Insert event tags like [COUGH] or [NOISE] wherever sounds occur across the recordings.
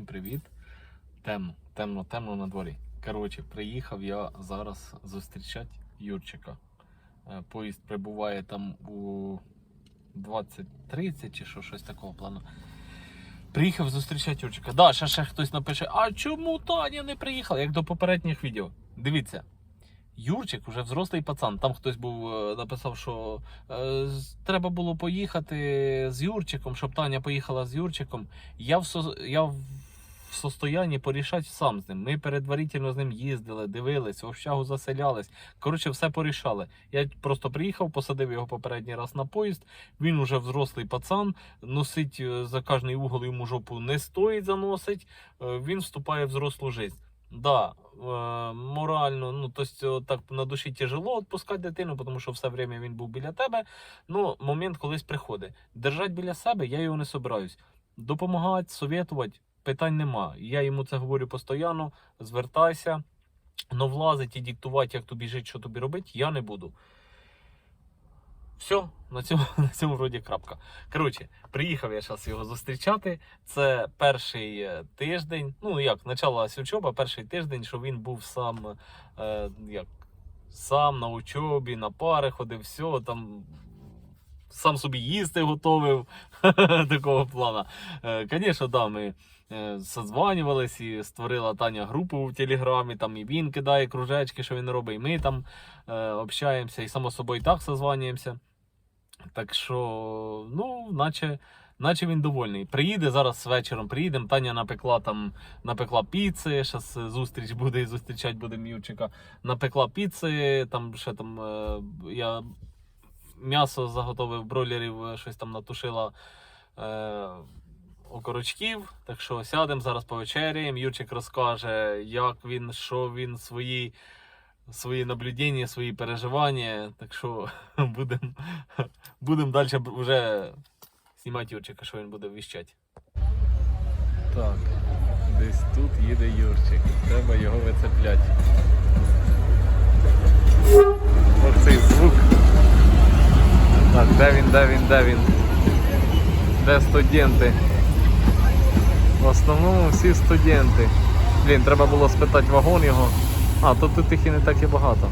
всім привіт. Темно, темно, темно на дворі. Коротше, приїхав я зараз зустрічати Юрчика. Е, Поїзд прибуває там у 20.30 чи що, щось такого плану. Приїхав зустрічати Юрчика. Да, ще, ще хтось напише: а чому Таня не приїхала? Як до попередніх відео. Дивіться. Юрчик уже взрослий пацан. Там хтось був е, написав, що е, треба було поїхати з Юрчиком, щоб Таня поїхала з Юрчиком. Я в, я в в состоянні порішати сам з ним. Ми передварительно з ним їздили, дивились, в общагу заселялись. Коротше, все порішали. Я просто приїхав, посадив його попередній раз на поїзд. Він уже взрослий пацан, носить е, за кожний угол йому жопу не стоїть заносить. Е, Він вступає в взрослу життя. Да, е, морально, ну то есть, так на душі тяжело відпускати дитину, тому що все время він був біля тебе. Ну, момент колись приходить. Держать біля себе я його не собираюсь. Допомагати, совєтувати, питань нема. Я йому це говорю постійно, звертайся, но влазить і диктувати, як тобі жити, що тобі робити, я не буду. Все, на цьому, [LAUGHS] на цьому вроді крапка. Коротше, приїхав я зараз його зустрічати. Це перший е, тиждень. Ну як, почалась учоба, перший тиждень, що він був сам е, як, сам на учобі, на пари ходив, все там. Сам собі їсти готовив [LAUGHS] такого плана. Звісно, да, ми е, созванювались і створила Таня групу в Телеграмі. Там і він кидає кружечки, що він робить, і ми там е, общаємося, і само собою так созванюємося. Так що, ну, наче, наче він довольний. Приїде зараз вечором, приїдемо. Таня напекла там, напекла піци. Зараз зустріч буде і зустрічати будемо Юрчика. Напекла піци, там ще там е, я м'ясо заготовив бройлерів, е, щось там натушила. Е, окорочків. Так що сядемо зараз повечеряємо. Юрчик розкаже, як він, що він, свої, свої наблюдення, свої переживання. Так що будемо [LAUGHS] будем далі вже знімати Юрчика, що він буде віщати. Так, десь тут їде Юрчик. Треба його вицепляти. Оцей звук. Так, де він, де він, де він? Де студенти? В основному всі студенти. Блін, треба було спитати вагон його. А, то тут їх і не так і багато.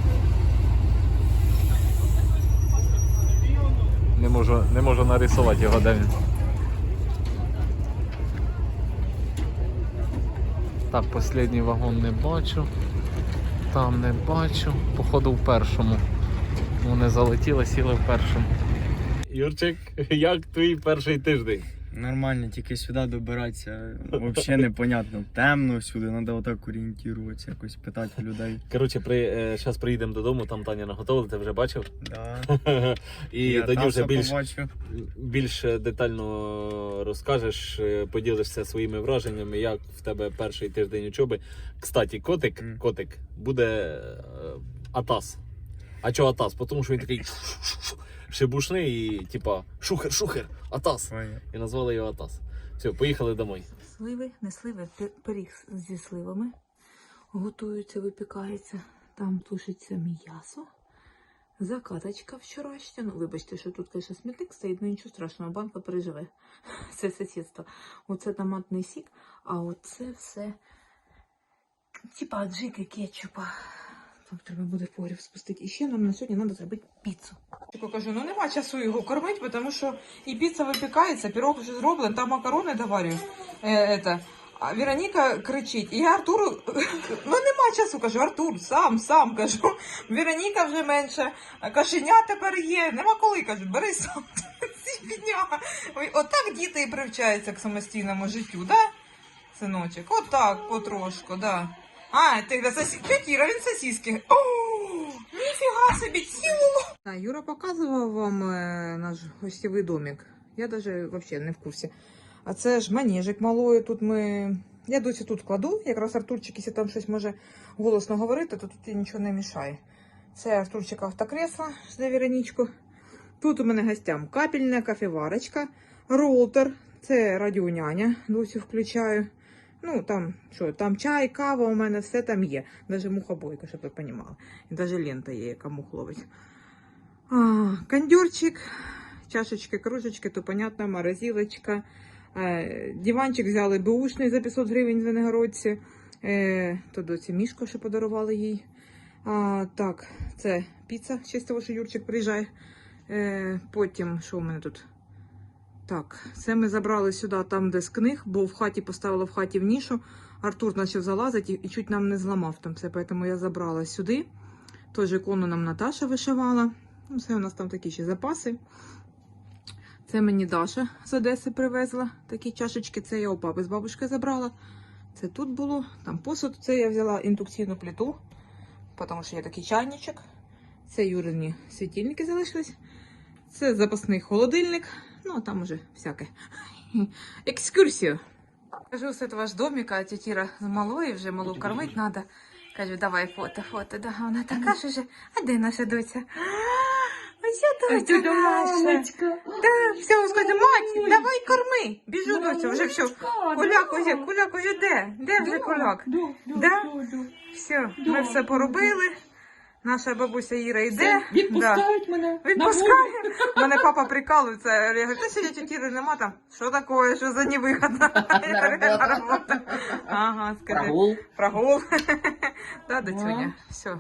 Не можу, не можу нарисувати його, де він. Так, останній вагон не бачу. Там не бачу. Походу в першому. Вони залетіли, сіли в першому. Юрчик, [LAUGHS] як твій перший тиждень? Нормально, тільки сюди добиратися. Взагалі непонятно. Темно всюди, треба отак орієнтуватися, якось питати людей. Коротше, при, е, зараз приїдемо додому, там Таня наготовила, ти вже бачив. Да. [LAUGHS] І Я тоді вже більш, побачу. більш детально розкажеш, е, поділишся своїми враженнями, як в тебе перший тиждень учоби. Кстати, котик, Мгм. котик буде е, Атас. А чого Атас? Тому що він такий [LAUGHS] шибушний і типа шухер, шухер, Атас. І назвали його Атас. Все, поїхали домой. Сливи, не сливи, пиріг зі сливами. Готується, випікається. Там тушиться м'ясо. Закаточка вчорашня. Ну, вибачте, що тут, звісно, смітник стоїть, ну нічого страшного, банка переживе. [LAUGHS] Це сусідство. Оце томатний сік, а оце все типа аджики кетчупа. Так, треба буде погріб спустити. І ще нам на сьогодні треба зробити піцу. Я кажу, ну нема часу його кормити, тому що і піца випікається, пірог вже зроблений, там макарони доварюю. Е. А Вероніка кричить, і я Артуру, [LAUGHS] ну нема часу, кажу, Артур, сам, сам кажу. Вероніка вже менше, а кошеня тепер є, нема коли, кажу, бери сам. [LAUGHS] Отак діти і привчаються к самостійному життю, да? Синочок, отак, потрошку, да. А, ти сосі... Тетя Іра, він сосиски. О, ніфіга собі, цілу. Юра показував вам е, наш гостєвий домик. Я даже вообще не в курсі. А це ж манежик малої. Тут ми. Я досі тут кладу. Якраз Артурчик, якщо там щось може голосно говорити, то тут нічого не мішає. Це Артурчик автокресло на Веронічку. Тут у мене гостям капельна кафеварочка, роутер, це радіоняня, досі включаю. Ну, там що, там чай, кава у мене, все там є. Даже мухобойка, щоб ви розуміли. І даже лента є, яка мух ловить. А, кондюрчик, чашечки, кружечки, то понятно, морозилочка, Е, Диванчик взяли беушний за 500 гривень в Венегородці. Е, то доці мішко ще подарували їй. А, так, це піца, честь того, що Юрчик приїжджає. Е, потім, що в мене тут? Так, це ми забрали сюди, там, де з книг, бо в хаті поставила в хаті в нішу. Артур почав залазити і, чуть нам не зламав там все, тому я забрала сюди. Тож ікону нам Наташа вишивала. Ну, Все у нас там такі ще запаси. Це мені Даша з Одеси привезла такі чашечки. Це я у папи з бабушкою забрала. Це тут було, там посуд. Це я взяла індукційну плиту, тому що є такий чайничок. Це Юрині світильники залишились. Це запасний холодильник. Ну, там уже всяке. Екскурсію. [LAUGHS] Кажу, це ваш домик, а тітіра з малої, вже малу кормить треба. Кажу, давай фото, фото. Да, вона така ж уже. А де наша доця? Ось ця доця наша. Да, все, скажу, мать, давай корми. Біжу, доця, вже все. Куляк уже, куляк уже де? Де вже куляк? Да? Все, ми все поробили. Наша бабуся Іра йде. Відпускають мене. Відпускає. [LAUGHS] Мене папа прикалується. Я говорю, та сьогодні тітіри нема там. Що таке, що за невигодно? [LAUGHS] Я говорю, на роботу. Ага, скажи. Прогул. Прогул. [LAUGHS] Да, до Да. сьогодні. Все.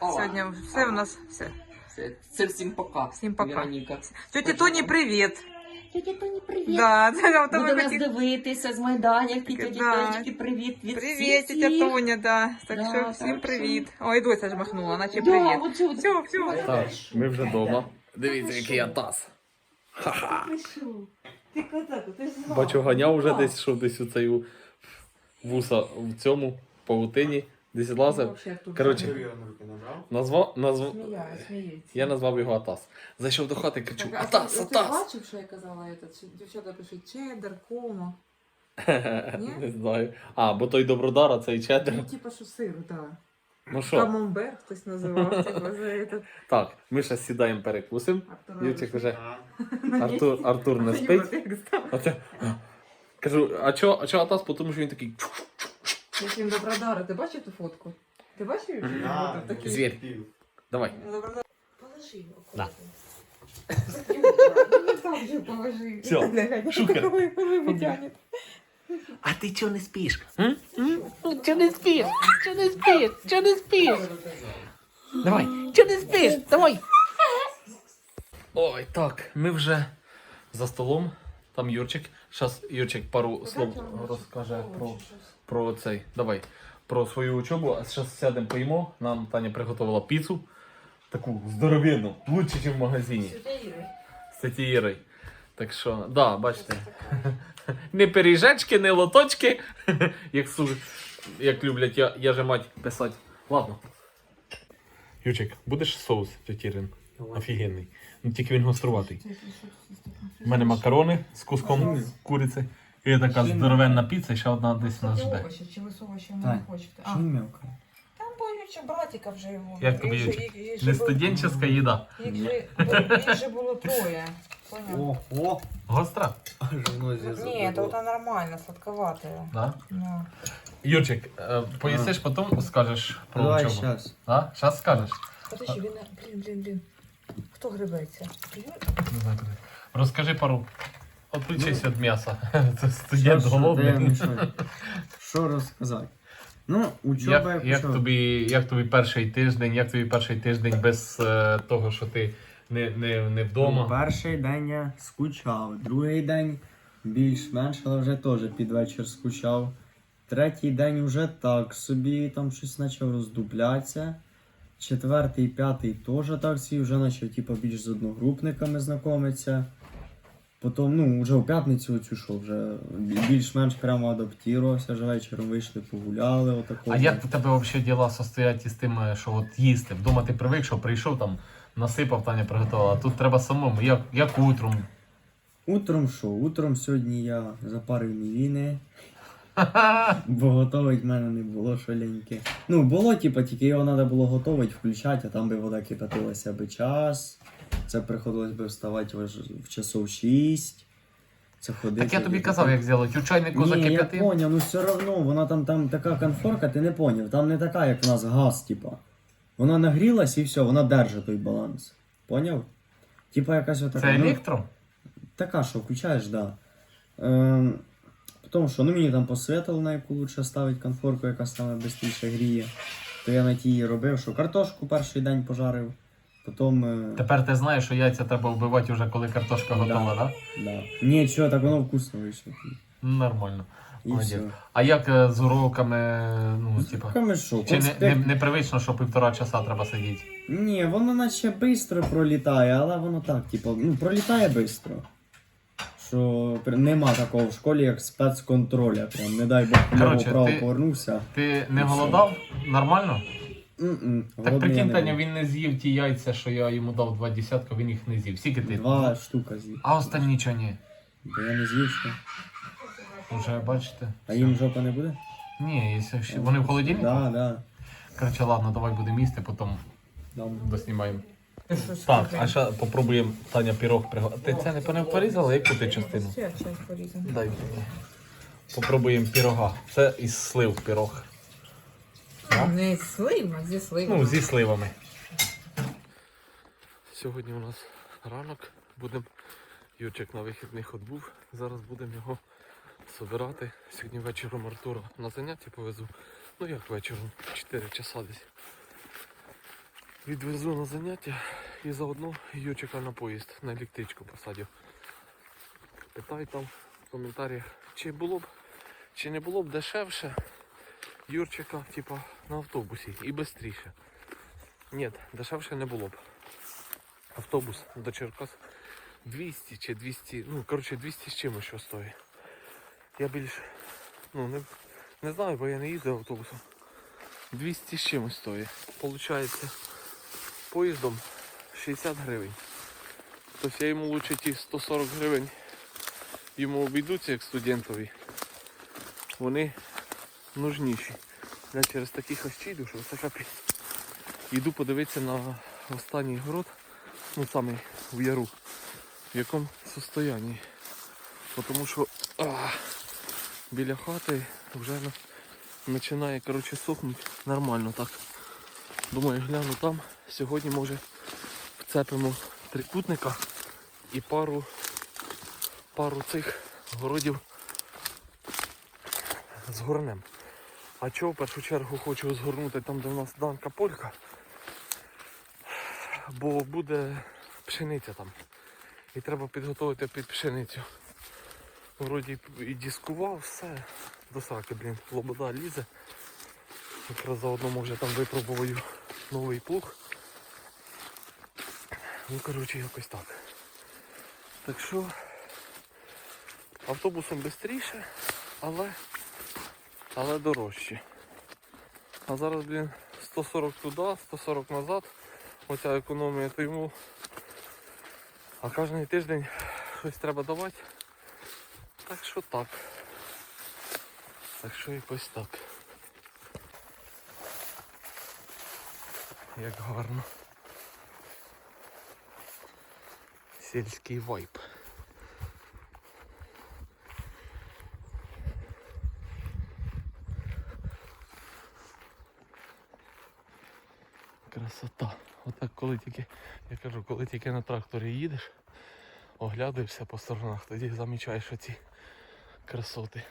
Сьогодні все у нас все. Це, це всім пока. Всім пока. Вероніка. Тьоті Тоні, привіт. Тетя Тоні, привіт. Да, [LAUGHS] це Буде тебе нас дивитися з майданівки. Так, да. Тонечки, привіт. Від Привіт, всіх тітя. Тоня, да. Так Да, що так всім що- привіт. Ой, доця ж махнула, наче Да, привіт. оцю Все, все. Так, ми вже вдома. Дивіться, який я таз. Ти козаку, ти ж. Бачу, ганяв вже Так. десь, що десь у цей у- вуса в цьому павутині, десь лазив. Коротше, назвав, назвав, сміється. я назвав його Атас. Зайшов до хати, кричу: Атас, Ти Атас! бачив, що я казала, этот, що дівчата пишуть чеддер, кома. [LAUGHS] Ні? Не знаю. А, бо той Добродар, а цей чеддер. Ну, типа, що сир, так. Ну що, Камамбер хтось називав, типа, за этот. так, ми зараз сідаємо перекусимо. Артур Ютик вже Артур, Артур не спить. Оце. Кажу, а чо, а чо Атас? Бо Тому що він такий. Яким Добродара, ти бачив ту фотку? Ти бачив? як він був такий? Звір. Давай. Добродар. Положи його. Да. Ну, так же положи. Всё, Глянь, шухер. Ой, ой, витягне. А ти чого не спиш? Чого не спиш? Чого не спиш? Чого не спиш? Давай, чого не спиш? Давай. Ой, так, ми вже за столом. Там Юрчик. Зараз Юрчик пару слов розкаже про, про цей. Давай. Про свою учобу. А зараз сядемо поїмо. Нам Таня приготувала піцу. Таку здоровенну, лучше, ніж в магазині. З тіті Ірою. Так що, да, бачите. [LAUGHS] Не пиріжечки, не лоточки, [LAUGHS] як, су- як люблять я, я же мать писати. Ладно. Ючик, будеш соус тетірин? Офігенний. Ну тільки він гоструватий. У мене макарони з куском куриці. І така здоровенна піца, і ще одна десь нас жде. Овочі, чи ви з овочами Так. не хочете? А, Що мелко? там боюча братіка вже його. Як тобі, Їх же- Ючик? їх- їх же Не було- студентська їда. Їх же, їх же було троє. Поняв? Ого! Гостра? Аж воно зі Ні, то это нормально, сладковатое. Да? Ну. Юрчик, е, поїсиш, потім скажеш про Давай учобу. щас. Да? Зараз скажеш. Подожди, він, блін, блін, блін. Хто грибеться? Не знаю, куди. Розкажи пару. Отключись від м'яса. [LAUGHS] Це студент мішаю? Що розказати? Ну, учоба Як, я як, тобі, як тобі перший тиждень, як тобі перший тиждень без е, того, що ти не, не, не Ну, вдома? Перший день я скучав, другий день більш-менш, але вже теж під вечір скучав. Третій день вже так собі там щось почав роздуплятися. Четвертий, п'ятий теж так собі, вже почав типу, більш з одногрупниками знайомитися. Потім, ну, вже в п'ятницю оцю що, вже більш-менш прямо адаптувався, вже вечором вийшли, погуляли. Отако. А як у тебе взагалі діла состоять із тим, е, що от їсти? Вдома ти привик, що прийшов там, насипав, Таня приготувала. А тут треба самому, як, як утром. Утром що? Утром сьогодні я запарив мівіни. [LAUGHS] Бо готовить в мене не було шаленьке. Ну, було, типу, тільки його треба було готувати, включати, а там би вода кипятилася би час. Це приходилось би вставати в, в часов 6. Це ходити. Так я тобі казав, як зробити. У чайнику Ні, я закип'ятив. поняв, ну все одно, вона там, там така конфорка, ти не поняв. Там не така, як в нас газ, типа. Вона нагрілась і все, вона держить той баланс. Поняв? Типа якась отака. Це ну, електро? Така, що включаєш, да. Ем, тому що ну, мені там посвятили, на яку лучше ставити конфорку, яка саме швидше гріє. То я на тій робив, що картошку перший день пожарив, потім. е, Тепер ти знаєш, що яйця треба вбивати вже коли картошка готова, так? Да. Ні, чого, так воно вкусно вийшло. Нормально. І Молодець. все. А як е, з уроками, ну, типа. Руками що, Чи не, не, конспект? непривично, що півтора часа треба сидіти? Ні, воно наче швидко пролітає, але воно так, типу, ну, пролітає швидко. Що нема такого в школі, як спецконтроля. Прям, не дай Бог, Коротше, право ти- повернувся. Ти не голодав? Нормально? М-м, Так голодний прикинь, Таня, він не з'їв ті яйця, що я йому дав два десятка, він їх не з'їв. Скільки ти? Два штука з'їв. А останні чого ні? Бо я не з'їв ще. Уже бачите? А їм жопа не буде? Ні, якщо ще. Вони в холодильнику? Да, да. Коротше, ладно, давай будемо їсти, потім Дам. доснімаємо. Так, а ще попробуємо Таня пірог приготувати. Ти це не пане порізала, яку ти частину? Ще часть порізана. Дай мені. Попробуємо пірога. Це із слив пірог. Да? Не з слив, а зі сливами. Ну, зі сливами. Сьогодні у нас ранок. Будемо. Юрчик на вихідних відбув. Зараз будемо його собирати. Сьогодні вечором Артура на заняття повезу. Ну як вечором? 4 часа десь. Відвезу на заняття і заодно Юрчика на поїзд, на електричку посадю. Питай там в коментарях, чи було б, чи не було б дешевше Юрчика, типа, на автобусі і швидше. Ні, дешевше не було б. Автобус до Черкас 200 чи 200, ну коротше 200 з чимось що стоїть. Я більш, ну не, не знаю, бо я не їздив автобусом. 200 з чимось стоїть. Получається поїздом 60 гривень. Тобто я йому лучше ті 140 гривень йому обійдуться як студентові. Вони нужніші. Я через таких ось чийду, що це. Йду подивитися на останній город, ну саме в яру, в якому состоянні. Тому що а, біля хати вже починає коротше, сохнути нормально так. Думаю, гляну там. Сьогодні може вцепимо трикутника і пару, пару цих городів згорнемо. А чого в першу чергу хочу згорнути там, де в нас данка полька, бо буде пшениця там. І треба підготувати під пшеницю. Вроді і дискував, все. До сраки, блін, лобода лізе. Якраз заодно може там випробую новий плуг. Ну коротше якось так. Так що автобусом швидше, але але дорожче. А зараз, блін, 140 туди, 140 назад. Оця економія, то йому. А кожен тиждень щось треба давати. Так що так. Так що якось так. Як гарно. Сільський вайб. Красота. Отак коли тільки, я кажу, коли тільки на тракторі їдеш, оглядаєшся по сторонах, тоді замічаєш оці красоти.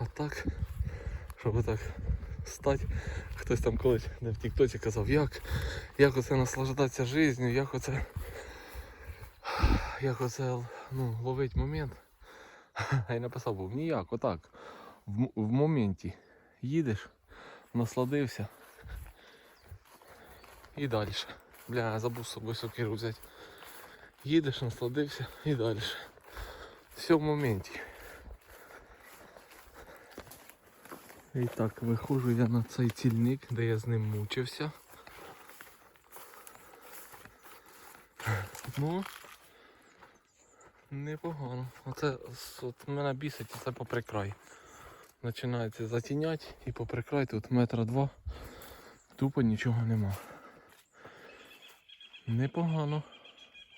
А так, щоб так стати, хтось там колись не в Тіктоці казав, як, як оце наслаждатися життю, як оце, як оце ну, ловить момент. [LAUGHS] А я написав був ніяк, отак. В, в моменті їдеш, насладився і далі. Бля, я забув з собою сокиру взяти. Їдеш, насладився і далі. Все в моменті. І так, виходжу я на цей цільник, де я з ним мучився. Ну, непогано. Оце от мене бісить, це по прикрай. Починається затіняти і по прикрай тут метра два. Тупо нічого нема. Непогано.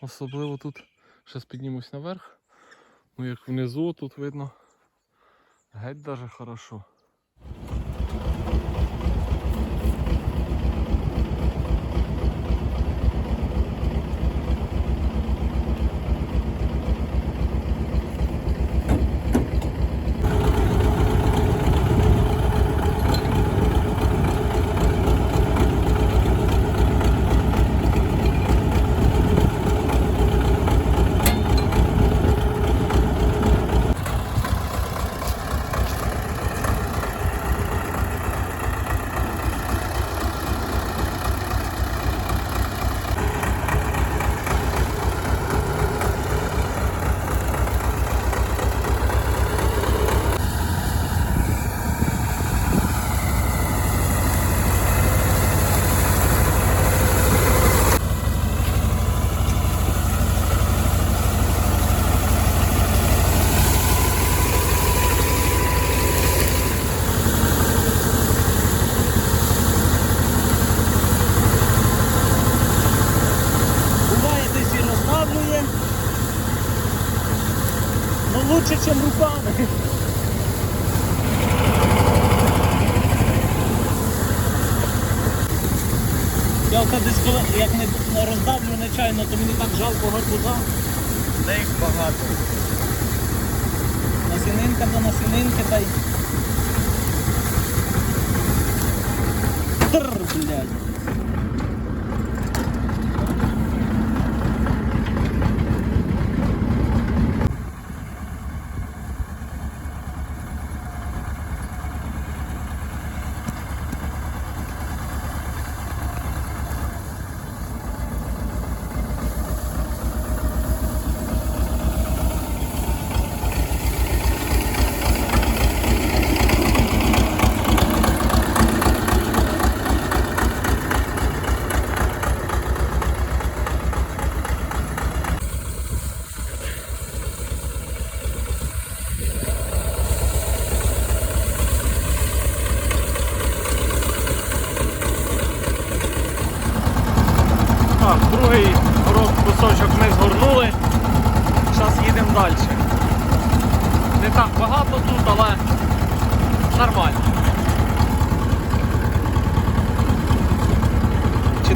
Особливо тут зараз піднімусь наверх. Ну як внизу тут видно. Геть даже хорошо.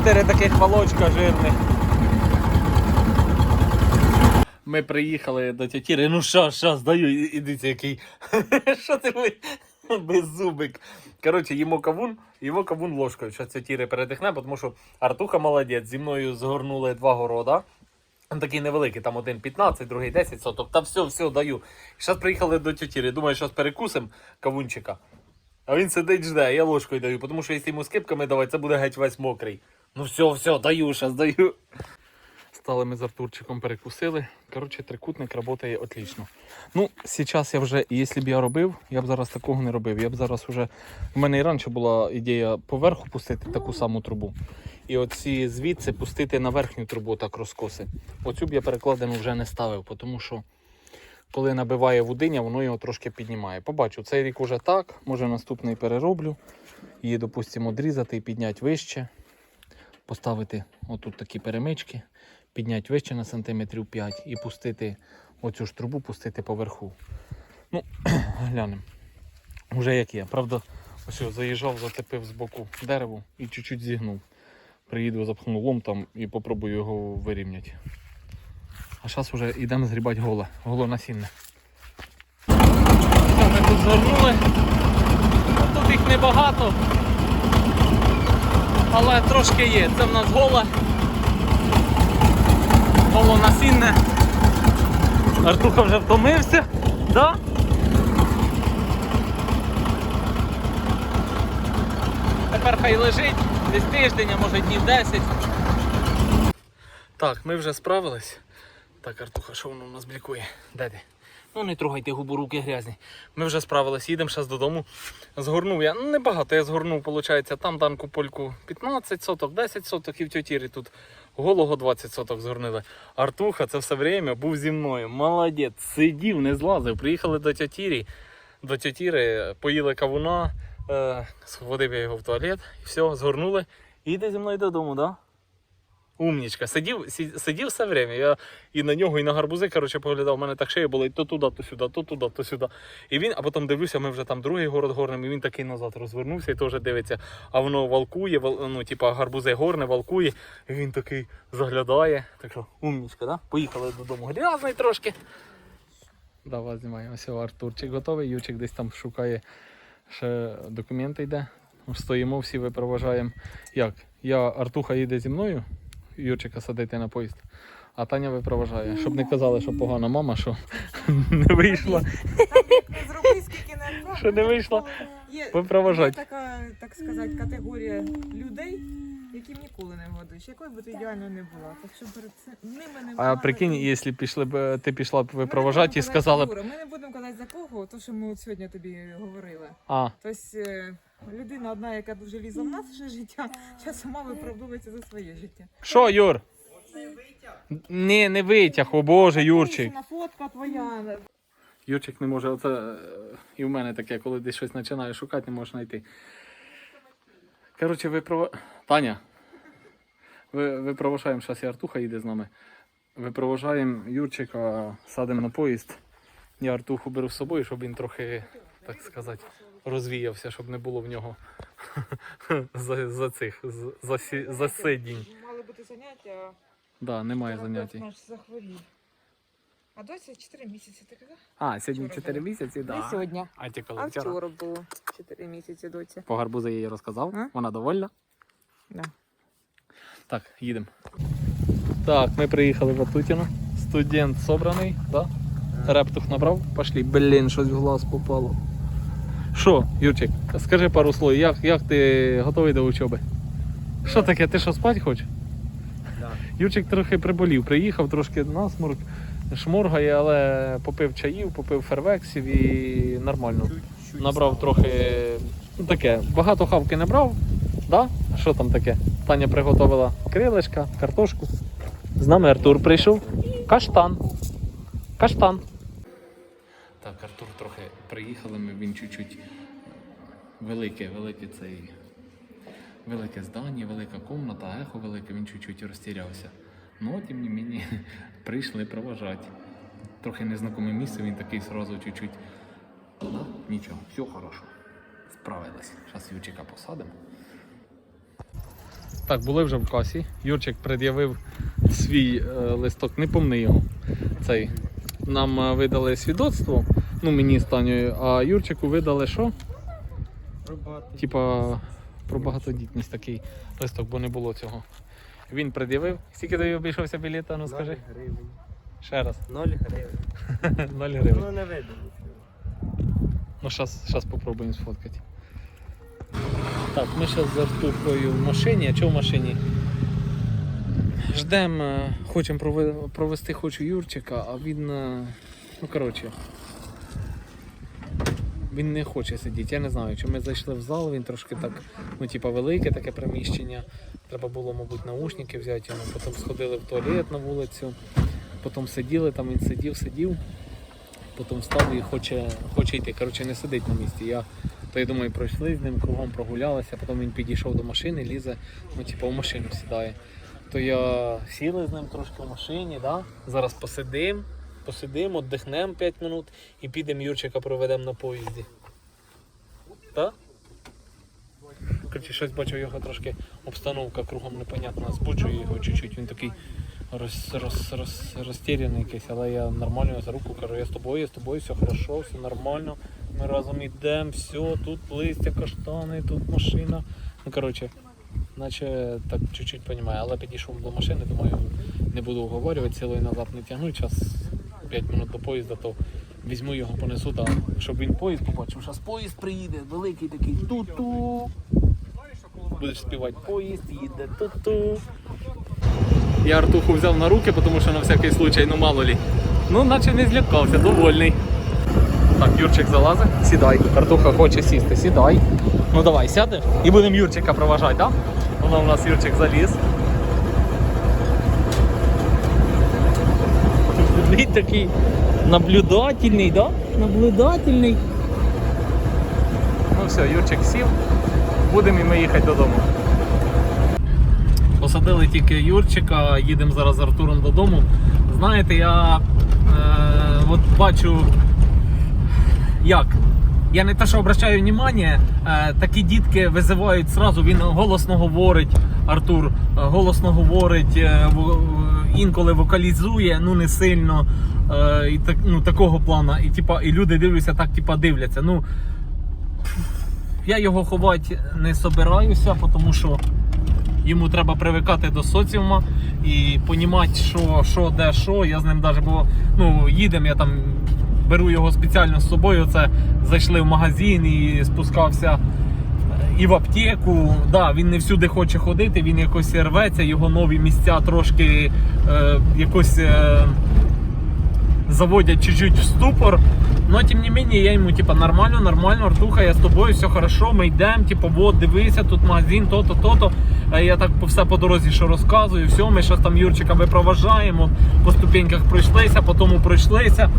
Чотири таких волочка жирних. Ми приїхали до тітіри. Ну що, що, здаю, І- ідіть який. [LAUGHS] Що ти ви? Беззубик. Коротше, їмо кавун, їмо кавун ложкою. Що це тіри передихне, тому що Артуха молодець. Зі мною згорнули два города. Він такий невеликий, там один 15, другий 10 соток. Та все, все, даю. Зараз приїхали до тітіри. Думаю, зараз перекусимо кавунчика. А він сидить жде, я ложкою даю, тому що якщо йому скипками давати, це буде геть весь мокрий. Ну все, все, даю, зараз даю. Стали ми з Артурчиком перекусили. Коротше, трикутник працює отлично. Ну, зараз я вже, якщо б я робив, я б зараз такого не робив. Я б зараз вже. У мене і раніше була ідея поверху пустити таку саму трубу. І оці звідси пустити на верхню трубу так розкоси. Оцю б я перекладину вже не ставив, тому що коли набиває вудиня, воно його трошки піднімає. Побачу, цей рік уже так, може наступний перероблю. Її, допустимо, одрізати і підняти вище. Поставити отут такі перемички, підняти вище на сантиметрів 5 і пустити оцю ж трубу, пустити поверху. Ну, [CLEARS THROAT] глянемо. Уже як є. Правда, ось я заїжджав, зацепив з боку дерево і чуть-чуть зігнув. Приїду, запхну лом там і попробую його вирівняти. А зараз вже йдемо згрібати голе, голо насінне. Ми тут звернули. Тут їх небагато. Але трошки є. Це в нас голе. Голо насінне. Артуха вже втомився. Да? Тепер хай лежить десь тиждень, а може днів 10. Так, ми вже справились. Так, Артуха, що воно у нас блікує? Де ти? Ну не трогайте губу, руки грязні. Ми вже справились, їдемо зараз додому. Згорнув я. Ну, небагато, я згорнув, виходить, там данку польку 15 соток, 10 соток і в тьотірі тут голого 20 соток згорнили. Артуха це все время був зі мною. Молодець, сидів, не злазив. Приїхали до тьотірі, до тьотіри, поїли кавуна, е, сходив я його в туалет і все, згорнули. І йде зі мною додому, так? Да? Умнічка. Сидів, сидів все время. Я і на нього, і на гарбузи, коротше, поглядав. У мене так шея болить то туди, то сюди, то туди, то сюди. І він, а потім дивлюся, ми вже там другий город горнем, і він такий назад розвернувся і теж дивиться, а воно валкує, вал, ну, типа гарбузи горне, валкує. І він такий заглядає. Так що, умнічка, да? Поїхали додому. Грязний трошки. Давай знімаємо. Ось Артурчик готовий, Ючик десь там шукає ще документи йде. Стоїмо, всі випроважаємо. Як? Я Артуха їде зі мною, Юрчика садити на поїзд, а Таня випроважає. Щоб не казали, що погана мама, що [LAUGHS] не вийшла, Зроби скільки не що не вийшла Є, є така, так сказати, категорія людей, яким ніколи не вгодиш, якою би ти ідеально не була. Так що перед цим ними не А прикинь, якщо пішли б ти пішла б випроважати і сказали б. Ми не будемо казати за кого, то що ми от сьогодні тобі говорили. А, Тобто е, людина одна, яка дуже лізла в наше життя, зараз сама виправдовується за своє життя. що, Юр? Ні, не витяг, о Боже, Юрчик. На фотка твоя. Юрчик не може, оце е, і в мене таке, коли десь щось починаю шукати, не можеш знайти. Коротше, випров... Таня. Ви, випроважаємо, зараз і Артуха їде з нами. Випроважаємо Юрчика, садимо на поїзд Я Артуху беру з собою, щоб він трохи, так сказати, розвіявся, щоб не було в нього [LAUGHS] за, за цих з- засі- засидінь. Мали бути заняття, Да, немає захворів. А досі 4 місяці, ти казав? А, сьогодні Вчора 4 було. місяці, Не да. сьогодні. А ті коли А вчора? вчора було 4 місяці доці. По гарбузу я їй розказав. А? Вона довольна? Да. Так, їдемо. Так, ми приїхали в Атутіно. Студент собраний, да? Рептух набрав, пошли. Блін, щось в глаз попало. Що, Юрчик, скажи пару слов, як, як ти готовий до учоби? Що таке, ти що спати хочеш? Да. Юрчик трохи приболів, приїхав, трошки насморк, шморгає, але попив чаїв, попив фервексів і нормально. Набрав трохи ну, таке. Багато хавки не брав. Да? Що там таке? Таня приготувала крилишка, картошку. З нами Артур прийшов. Каштан. Каштан. Так, Артур трохи приїхали, ми він чуть-чуть велике, велике цей. Велике здання, велика комната, ехо велике, він чуть-чуть розтірявся. Ну, тим не мені [LAUGHS] прийшли проважати. Трохи незнакоме місце, він такий сразу чуть-чуть. Да? Нічого, все хорошо. Справились. Зараз Юрчика посадимо. Так, були вже в касі. Юрчик пред'явив свій е, листок, не помни його. Цей. Нам е, видали свідоцтво, ну мені з а Юрчику видали що? Типа про багатодітність такий листок, бо не було цього. Він пред'явив. Скільки тобі обійшовся білета, ну скажи? 0 гривень. Ще раз. 0 гривень. [LAUGHS] 0 гривень. Ну не видно. Ну, зараз щас попробуємо сфоткати. Так, ми зараз з Артухою в машині. А чого в машині? Ждемо, хочемо провести хочу Юрчика, а він. е, Ну, коротше. Він не хоче сидіти. Я не знаю, чи ми зайшли в зал, він трошки так, ну, типа, велике таке приміщення. Треба було, мабуть, наушники взяти йому. Потім сходили в туалет на вулицю, потім сиділи, там він сидів, сидів потім встав і хоче, хоче йти. Коротше, не сидить на місці. Я, то я думаю, пройшли з ним, кругом прогулялися, потім він підійшов до машини, лізе, ну, типу, в машину сідає. То я сіли з ним трошки в машині, да? зараз посидимо, посидимо, віддихнемо 5 минут і підемо Юрчика проведемо на поїзді. Так? Коротше, щось бачу, його трошки обстановка кругом непонятна, збуджує його чуть-чуть. Він такий роз, роз, роз, розтіряний якийсь, але я нормально його за руку кажу, я з тобою, я з тобою, все хорошо, все нормально. Ми разом йдемо, все, тут листя, каштани, тут машина. Ну, коротше, наче так чуть-чуть розумію, але підійшов до машини, думаю, не буду уговорювати, цілий назад не тягну, час 5 минут до поїзда, то візьму його, понесу, та, щоб він поїзд побачив. Зараз поїзд приїде, великий такий ту-ту. Будеш співати поїзд, їде ту-ту. Я Артуху взяв на руки, тому що на всякий случай, ну мало лі. Ну, наче не злякався, довольний. Так, Юрчик залазить, сідай. Артуха хоче сісти, сідай. Ну давай, сядеш і будемо Юрчика проважати, так? Да? Воно у нас Юрчик заліз. Він такий наблюдательний, да? Наблюдательний. Ну все, Юрчик сів. Будемо і ми їхати додому. Посадили тільки Юрчика, їдемо зараз з Артуром додому. Знаєте, я е, от бачу, як. Я не те, що обращаю увагу, е, такі дітки визивають зразу, він голосно говорить, Артур, е, голосно говорить, е, інколи вокалізує, ну не сильно. І так, ну, такого плану. І, типа, і люди дивляться, так типа, дивляться. Ну, я його ховати не собираюся, тому що йому треба привикати до соціума і розуміти, що, що, де, що. Я з ним навіть бо ну, їдемо, я там беру його спеціально з собою. Це зайшли в магазин і спускався е, і в аптеку. Да, він не всюди хоче ходити, він якось рветься, його нові місця трошки е, якось. Е, заводять чуть-чуть в ступор. Но тим не менее, я йому типа нормально, нормально, Артуха, я з тобою, все хорошо, ми йдемо, типу, вот, дивися, тут магазин, то-то, то-то. Я так все по дорозі, що розказую, все, ми щось там Юрчика випроважаємо, по ступеньках пройшлися, по тому пройшлися.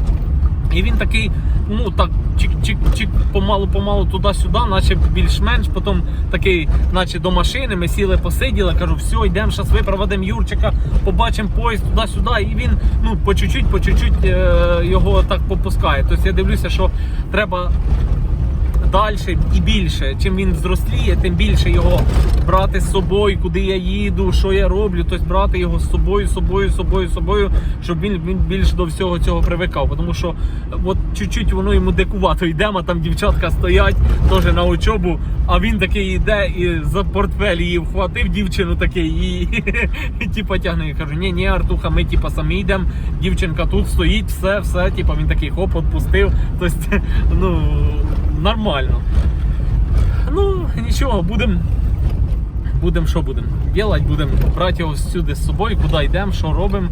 І він такий, ну так чик-чик-чик, помалу-помалу туди-сюди, наче більш-менш. Потім такий, наче до машини, ми сіли, посиділи, кажу, все, йдемо, зараз випроводимо Юрчика, побачимо поїзд туди-сюди. І він ну, по чуть-чуть, по чуть-чуть е, його так попускає. Тобто я дивлюся, що треба далі і більше. Чим він зросліє, тим більше його брати з собою, куди я їду, що я роблю. Тобто брати його з собою, собою, собою, собою, щоб він, він більш до всього цього привикав. Тому що от чуть-чуть воно йому дикувато йдемо, там дівчатка стоять теж на учобу, а він такий йде і за портфель її вхватив дівчину такий і, типа тягне. Я кажу, ні, ні, Артуха, ми типа самі йдемо. Дівчинка тут стоїть, все, все. Типа він такий хоп, відпустив. Тобто, ну нормально. Ну, нічого, будемо. Будемо що будемо? Ділати, будемо брати його всюди з собою, куди йдемо, що робимо.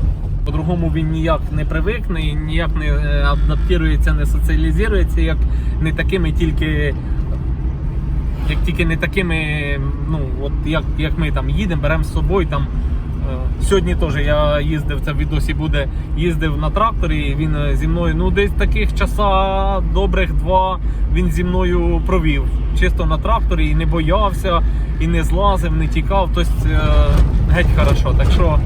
По-другому він ніяк не привикне, і ніяк не е, адаптується, не соціалізується, як не такими тільки. Як тільки не такими, ну от як, як ми там їдемо, беремо з собою там. Сьогодні теж я їздив, це в відосі буде, їздив на тракторі, він е, зі мною, ну десь таких часа добрих два він зі мною провів. Чисто на тракторі і не боявся, і не злазив, не тікав. Тобто геть хорошо. Так що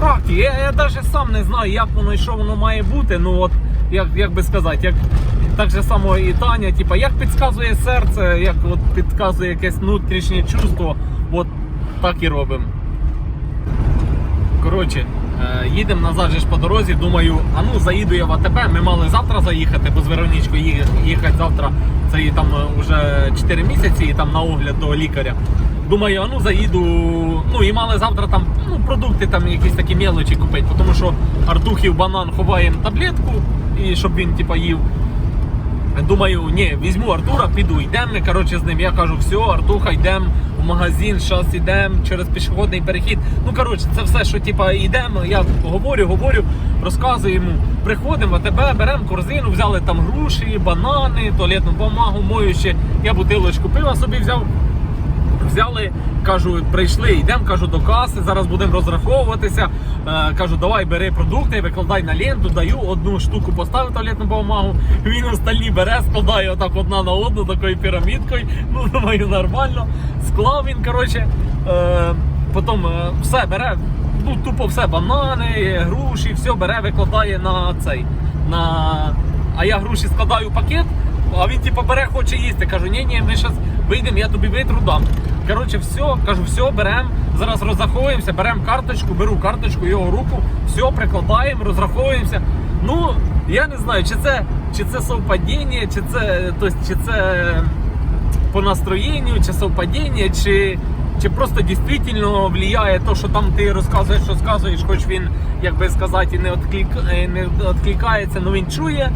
так, я, я навіть сам не знаю, як воно і що воно має бути. Ну от як, як би сказати, як так же само і Таня, типа, як підказує серце, як от підказує якесь внутрішнє чувство, так і робимо. Коротше, е, їдемо назад же ж по дорозі. Думаю, а ну заїду я в АТБ. Ми мали завтра заїхати, бо з Веронічкою їхати завтра. Це їй там вже 4 місяці і там на огляд до лікаря. Думаю, а ну заїду. Ну і мали завтра там ну, продукти, там якісь такі мелочі купити, тому що Артухів банан ховаємо таблетку, і щоб він типа їв. Думаю, ні, візьму Артура, піду, йдемо коротше, з ним. Я кажу, все, Артуха, йдемо магазин, зараз йдемо через пішохідний перехід. Ну, коротше, це все, що типа йдемо. Я говорю, говорю, розказую йому. Приходимо, тебе беремо корзину, взяли там груші, банани, туалетну бумагу, моючи. Я бутилочку пива собі взяв. Взяли, кажу, прийшли, йдемо, кажу, до каси, зараз будемо розраховуватися. Е, кажу, давай бери продукти, викладай на ленту, даю одну штуку, поставив туалетну бумагу. Він остальні бере, складає отак одна на одну, такою пірамідкою. Ну, думаю, нормально. Склав він, коротше, е, потім е, все бере, ну тупо все, банани, груші, все бере, викладає на цей. На... А я груші складаю в пакет. А він типу бере, хоче їсти. Кажу, ні, ні, ми зараз вийдемо, я тобі витру дам. Коротше, все, кажу, все, беремо, зараз розраховуємося, беремо карточку, беру карточку, його руку, все, прикладаємо, розраховуємося. Ну, я не знаю, чи це, чи це совпадіння, чи це, тобто, чи це по настроєнню, чи совпадіння, чи, чи просто дійсно впливає те, що там ти розказуєш, розказуєш, хоч він, як би сказати, не, отклик, е, не відкликається, але він чує.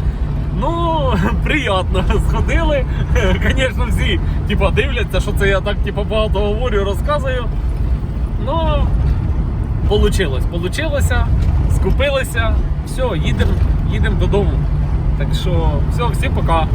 Ну, [LAUGHS] приємно. Сходили. [LAUGHS] Звісно, всі типу, дивляться, що це я так типу, багато говорю, розказую. Ну, получилось. Получилося, скупилися, все, їдемо їдем додому. Так що, все, всім пока.